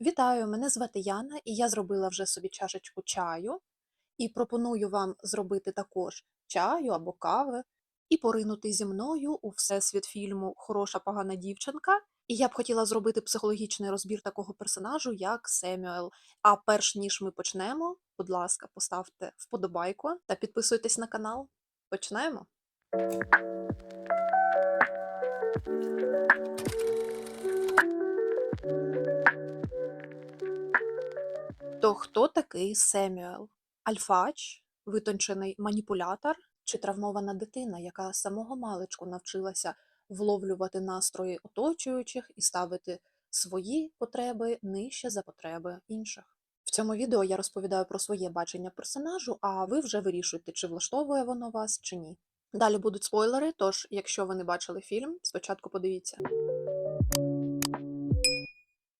Вітаю, мене звати Яна, і я зробила вже собі чашечку чаю. І пропоную вам зробити також чаю або кави і поринути зі мною у всесвіт фільму Хороша погана дівчинка. І я б хотіла зробити психологічний розбір такого персонажу, як Семюел. А перш ніж ми почнемо, будь ласка, поставте вподобайку та підписуйтесь на канал. Почнемо. То хто такий Семюел? Альфач, витончений маніпулятор чи травмована дитина, яка самого маличку навчилася вловлювати настрої оточуючих і ставити свої потреби нижче за потреби інших? В цьому відео я розповідаю про своє бачення персонажу, а ви вже вирішуєте, чи влаштовує воно вас, чи ні. Далі будуть спойлери, тож, якщо ви не бачили фільм, спочатку подивіться.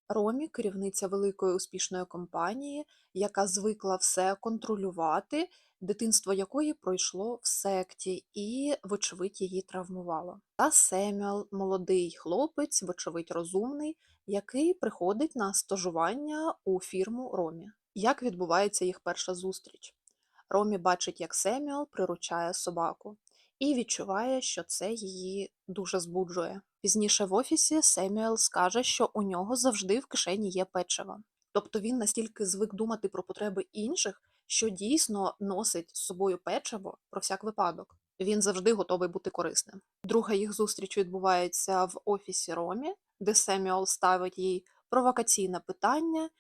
Ромі керівниця великої успішної компанії, яка звикла все контролювати, дитинство якої пройшло в секті і, вочевидь, її травмувало. Та Семюел, молодий хлопець, вочевидь, розумний, який приходить на стажування у фірму Ромі. Як відбувається їх перша зустріч? Ромі бачить, як Семюел приручає собаку, і відчуває, що це її дуже збуджує. Пізніше в офісі Семюел скаже, що у нього завжди в кишені є печиво. Тобто він настільки звик думати про потреби інших, що дійсно носить з собою печиво про всяк випадок. Він завжди готовий бути корисним. Друга їх зустріч відбувається в офісі Ромі, де Семюел ставить їй провокаційне питання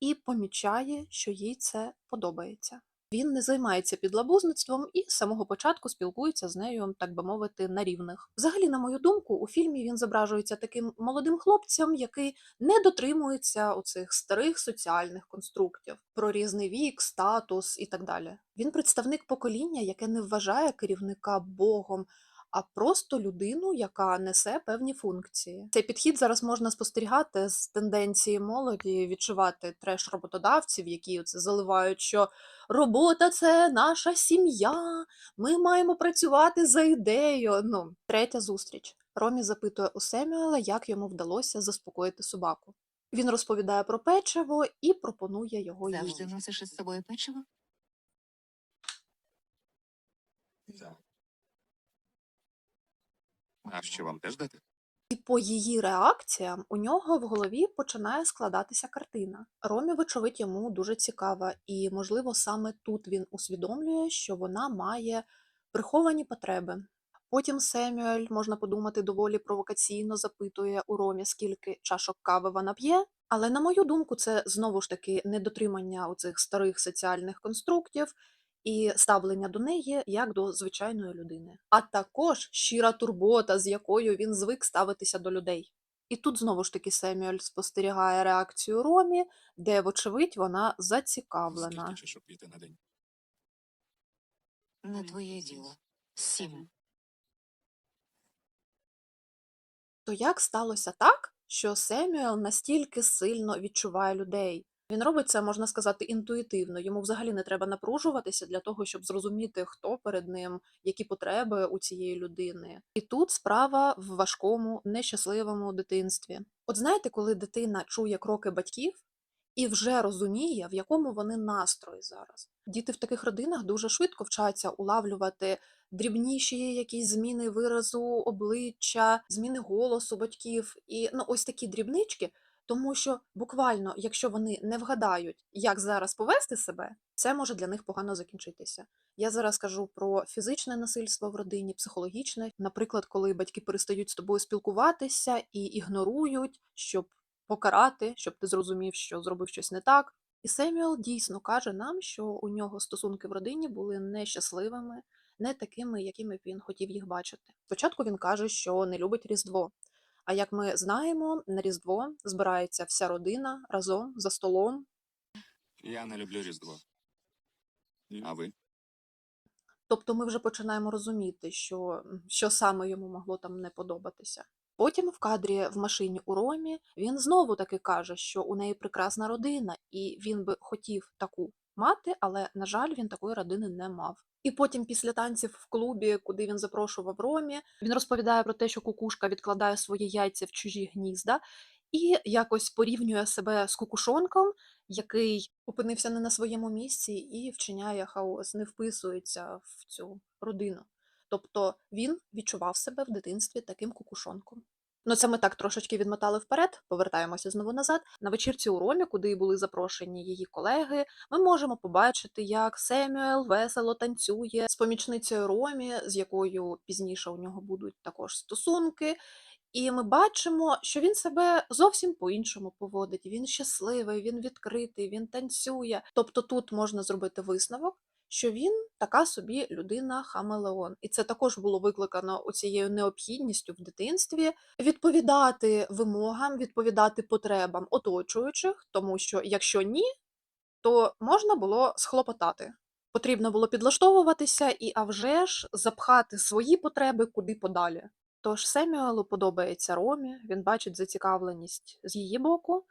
і помічає, що їй це подобається. Він не займається підлабузництвом і з самого початку спілкується з нею, так би мовити, на рівних. Взагалі, на мою думку, у фільмі він зображується таким молодим хлопцем, який не дотримується оцих старих соціальних конструктів про різний вік, статус і так далі. Він представник покоління, яке не вважає керівника Богом. А просто людину, яка несе певні функції. Цей підхід зараз можна спостерігати з тенденції молоді відчувати треш роботодавців, які оце заливають, що робота це наша сім'я, ми маємо працювати за ідею. Ну, третя зустріч. Ромі запитує у Семюела, як йому вдалося заспокоїти собаку. Він розповідає про печиво і пропонує його Завжди носиш із собою печиво? А що вам теж дати? І по її реакціям у нього в голові починає складатися картина. Ромі, вочевидь, йому дуже цікава, і, можливо, саме тут він усвідомлює, що вона має приховані потреби. Потім Семюель, можна подумати, доволі провокаційно запитує у Ромі, скільки чашок кави вона п'є. Але, на мою думку, це знову ж таки недотримання оцих старих соціальних конструктів і ставлення до неї як до звичайної людини, а також щира турбота, з якою він звик ставитися до людей. І тут знову ж таки Семюель спостерігає реакцію Ромі, де, вочевидь, вона зацікавлена. На день? Не твоє діло. Сім. То як сталося так, що Семюел настільки сильно відчуває людей? Він робить це, можна сказати, інтуїтивно. Йому взагалі не треба напружуватися для того, щоб зрозуміти, хто перед ним, які потреби у цієї людини. І тут справа в важкому, нещасливому дитинстві. От знаєте, коли дитина чує кроки батьків і вже розуміє, в якому вони настрої зараз. Діти в таких родинах дуже швидко вчаться улавлювати дрібніші якісь зміни виразу обличчя, зміни голосу батьків. І ну, ось такі дрібнички. Тому що буквально, якщо вони не вгадають, як зараз повести себе, це може для них погано закінчитися. Я зараз кажу про фізичне насильство в родині, психологічне, наприклад, коли батьки перестають з тобою спілкуватися і ігнорують, щоб покарати, щоб ти зрозумів, що зробив щось не так. І Семюел дійсно каже нам, що у нього стосунки в родині були нещасливими, не такими, якими він хотів їх бачити. Спочатку він каже, що не любить Різдво. А як ми знаємо, на Різдво збирається вся родина разом за столом. Я не люблю Різдво. А ви? Тобто ми вже починаємо розуміти, що, що саме йому могло там не подобатися. Потім в кадрі в машині у Ромі він знову таки каже, що у неї прекрасна родина, і він би хотів таку мати, але, на жаль, він такої родини не мав. І потім, після танців в клубі, куди він запрошував Ромі, він розповідає про те, що кукушка відкладає свої яйця в чужі гнізда. і якось порівнює себе з кукушонком, який опинився не на своєму місці і вчиняє хаос, не вписується в цю родину. Тобто він відчував себе в дитинстві таким кукушонком. Ну, це ми так трошечки відмотали вперед, повертаємося знову назад. На вечірці у Ромі, куди були запрошені її колеги, ми можемо побачити, як Семюел весело танцює з помічницею Ромі, з якою пізніше у нього будуть також стосунки. І ми бачимо, що він себе зовсім по-іншому поводить. Він щасливий, він відкритий, він танцює. Тобто тут можна зробити висновок, що він така собі людина хамелеон. І це також було викликано оцією необхідністю в дитинстві відповідати вимогам, відповідати потребам оточуючих, тому що якщо ні, то можна було схлопотати. Потрібно було підлаштовуватися і, а вже ж, запхати свої потреби куди подалі. Тож Семюелу подобається Ромі, він бачить зацікавленість з її боку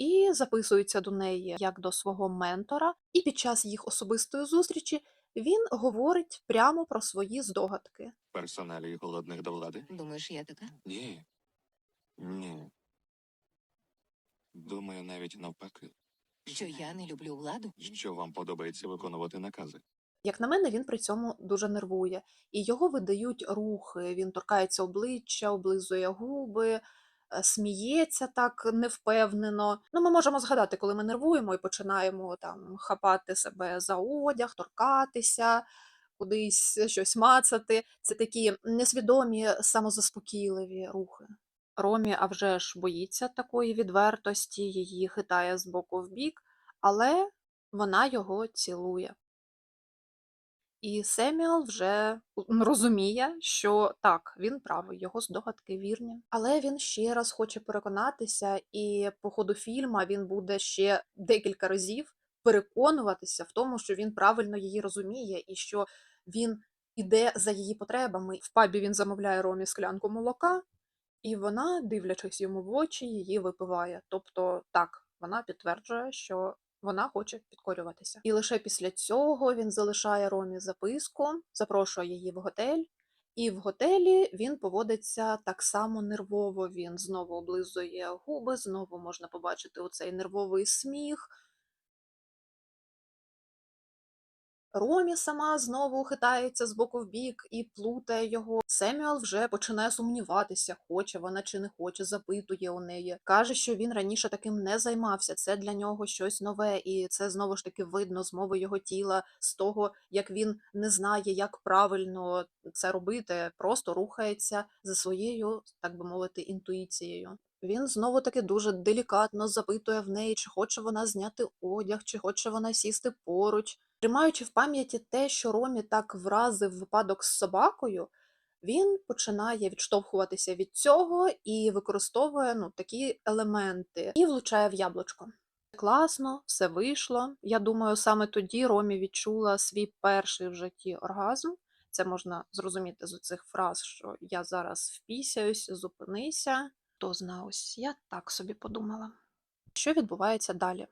і записується до неї як до свого ментора. І під час їх особистої зустрічі він говорить прямо про свої здогадки. Персоналії голодних до влади? Думаєш, я така? Ні. Ні. Думаю, навіть навпаки, Що я не люблю владу? що вам подобається виконувати накази. Як на мене, він при цьому дуже нервує, і його видають рухи. Він торкається обличчя, облизує губи, сміється так невпевнено. Ну, ми можемо згадати, коли ми нервуємо і починаємо там хапати себе за одяг, торкатися, кудись щось мацати. Це такі несвідомі, самозаспокійливі рухи. Ромі, а вже ж боїться такої відвертості, її хитає з боку в бік, але вона його цілує. І Семюел вже розуміє, що так, він правий, його здогадки вірні. Але він ще раз хоче переконатися, і по ходу фільму він буде ще декілька разів переконуватися в тому, що він правильно її розуміє, і що він іде за її потребами. В пабі він замовляє Ромі склянку молока, і вона, дивлячись йому в очі, її випиває. Тобто, так, вона підтверджує, що вона хоче підкорюватися. І лише після цього він залишає Ромі записку, запрошує її в готель. І в готелі він поводиться так само нервово. Він знову облизує губи, знову можна побачити оцей нервовий сміх. Ромі сама знову хитається з боку в бік і плутає його. Семюел вже починає сумніватися, хоче вона чи не хоче, запитує у неї. Каже, що він раніше таким не займався. Це для нього щось нове, і це знову ж таки видно з мови його тіла, з того, як він не знає, як правильно це робити, просто рухається за своєю, так би мовити, інтуїцією. Він знову таки дуже делікатно запитує в неї, чи хоче вона зняти одяг, чи хоче вона сісти поруч. Тримаючи в пам'яті те, що Ромі так вразив випадок з собакою, він починає відштовхуватися від цього і використовує ну, такі елементи і влучає в яблучко. Класно, все вийшло. Я думаю, саме тоді Ромі відчула свій перший в житті оргазм. Це можна зрозуміти з цих фраз, що я зараз впісяюсь, зупинися. Хто зна, ось я так собі подумала. Що відбувається далі?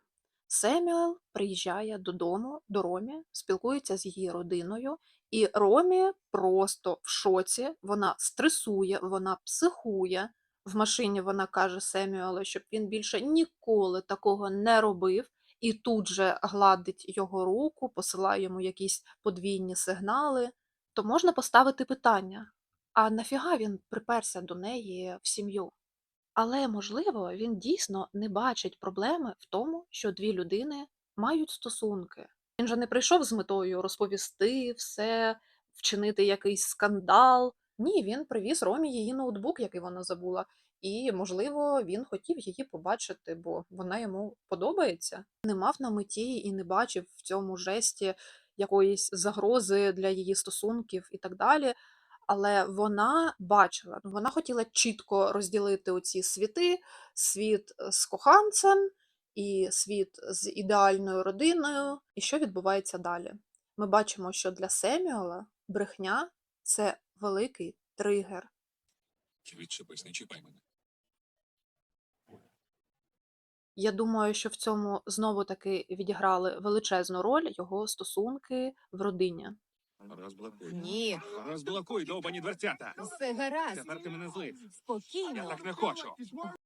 Семюел приїжджає додому до Ромі, спілкується з її родиною, і Ромі просто в шоці, вона стресує, вона психує. В машині вона каже Семюелу, щоб він більше ніколи такого не робив, і тут же гладить його руку, посилає йому якісь подвійні сигнали. То можна поставити питання: а нафіга він приперся до неї в сім'ю? Але, можливо, він дійсно не бачить проблеми в тому, що дві людини мають стосунки. Він же не прийшов з метою розповісти все, вчинити якийсь скандал. Ні, він привіз Ромі її ноутбук, який вона забула. І, можливо, він хотів її побачити, бо вона йому подобається. Не мав на меті і не бачив в цьому жесті якоїсь загрози для її стосунків і так далі але вона бачила, ну, вона хотіла чітко розділити оці світи: світ е, з коханцем і світ з ідеальною родиною. І що відбувається далі? Ми бачимо, що для Семюела брехня це великий тригер. Не чіпай мене. Я думаю, що в цьому знову таки відіграли величезну роль його стосунки в родині. Розблокуй. Ні, Розблокуй довбані дверцята. все гаразд. Тепер ти мене злив. Я Спокійно. так не хочу.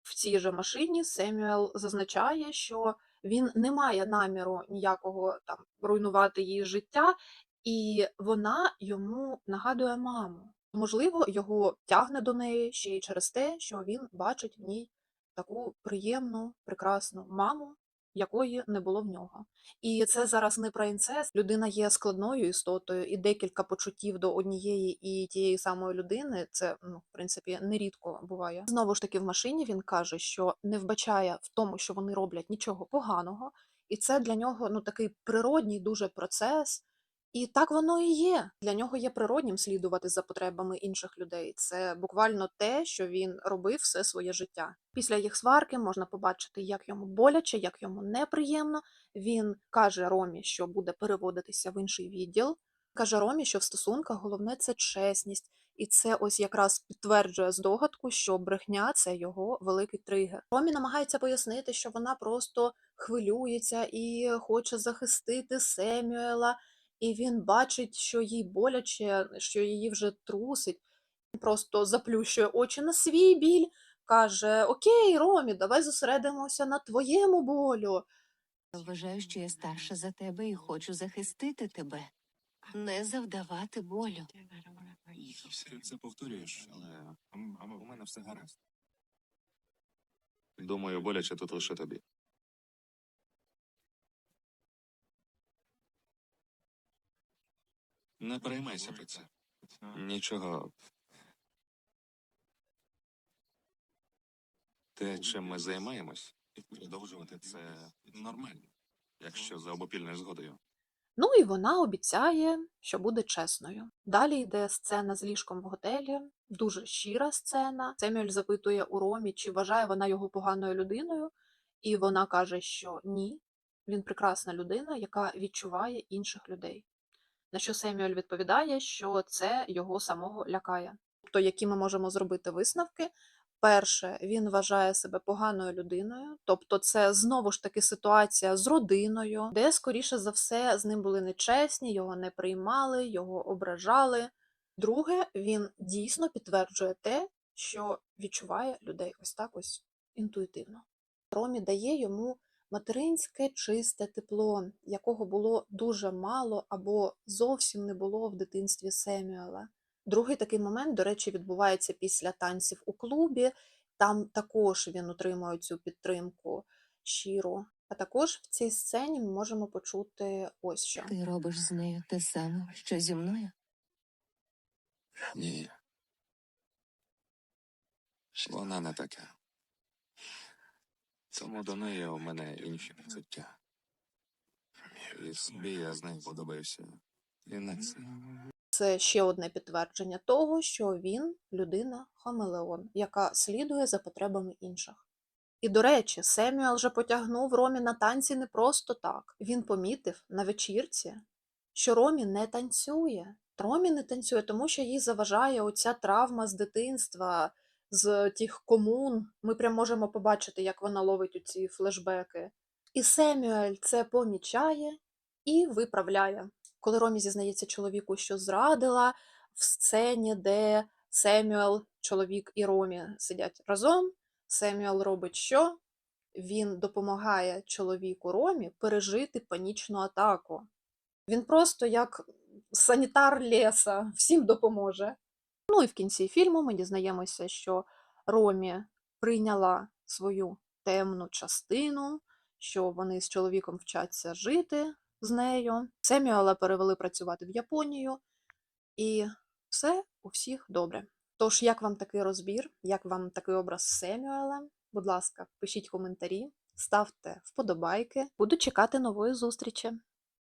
В цій же машині Семюел зазначає, що він не має наміру ніякого там руйнувати її життя, і вона йому нагадує маму. Можливо, його тягне до неї ще й через те, що він бачить в ній таку приємну, прекрасну маму, якої не було в нього. І це зараз не про інцест. Людина є складною істотою, і декілька почуттів до однієї і тієї самої людини це ну, в принципі нерідко буває. Знову ж таки, в машині він каже, що не вбачає в тому, що вони роблять нічого поганого, і це для нього ну такий природній дуже процес. І так воно і є. Для нього є природнім слідувати за потребами інших людей. Це буквально те, що він робив все своє життя. Після їх сварки можна побачити, як йому боляче, як йому неприємно. Він каже Ромі, що буде переводитися в інший відділ. Каже Ромі, що в стосунках головне це чесність, і це ось якраз підтверджує здогадку, що брехня це його великий тригер. Ромі намагається пояснити, що вона просто хвилюється і хоче захистити Семюела, і він бачить, що їй боляче, що її вже трусить. Він просто заплющує очі на свій біль, каже: Окей, Ромі, давай зосередимося на твоєму болю. Вважаю, що я старша за тебе і хочу захистити тебе. Не завдавати болю. Ти це повторюєш, але у мене все гаразд. Думаю, боляче тут лише тобі. Не переймайся про це. Нічого. Те, чим ми займаємось, продовжувати це нормально, якщо за обопільною згодою. Ну і вона обіцяє, що буде чесною. Далі йде сцена з ліжком в готелі, дуже щира сцена. Семюель запитує у Ромі, чи вважає вона його поганою людиною, і вона каже, що ні, він прекрасна людина, яка відчуває інших людей. На що Семюель відповідає, що це його самого лякає. Тобто, які ми можемо зробити висновки? Перше, він вважає себе поганою людиною, тобто це знову ж таки ситуація з родиною, де, скоріше за все, з ним були нечесні, його не приймали, його ображали. Друге, він дійсно підтверджує те, що відчуває людей ось так ось інтуїтивно. Ромі дає йому материнське чисте тепло, якого було дуже мало або зовсім не було в дитинстві Семюела. Другий такий момент, до речі, відбувається після танців у клубі. Там також він отримує цю підтримку щиру. А також в цій сцені ми можемо почути ось що. Ти робиш з нею те саме, що зі мною. Ні. Вона не така. Тому до неї у мене інші почуття. І я з нею подобаюся. Інакше. Це ще одне підтвердження того, що він людина хамелеон, яка слідує за потребами інших. І до речі, Семюел же потягнув Ромі на танці не просто так. Він помітив на вечірці, що Ромі не танцює. Ромі не танцює, тому що їй заважає оця травма з дитинства, з тих комун. Ми прям можемо побачити, як вона ловить оці флешбеки. І Семюель це помічає і виправляє. Коли Ромі зізнається чоловіку, що зрадила в сцені, де Семюел, чоловік і Ромі сидять разом, Семюел робить що? Він допомагає чоловіку Ромі пережити панічну атаку. Він просто як санітар леса, всім допоможе. Ну і в кінці фільму ми дізнаємося, що Ромі прийняла свою темну частину, що вони з чоловіком вчаться жити з нею. Семюела перевели працювати в Японію, і все у всіх добре. Тож, як вам такий розбір, як вам такий образ Семюела? Будь ласка, пишіть коментарі, ставте вподобайки. Буду чекати нової зустрічі.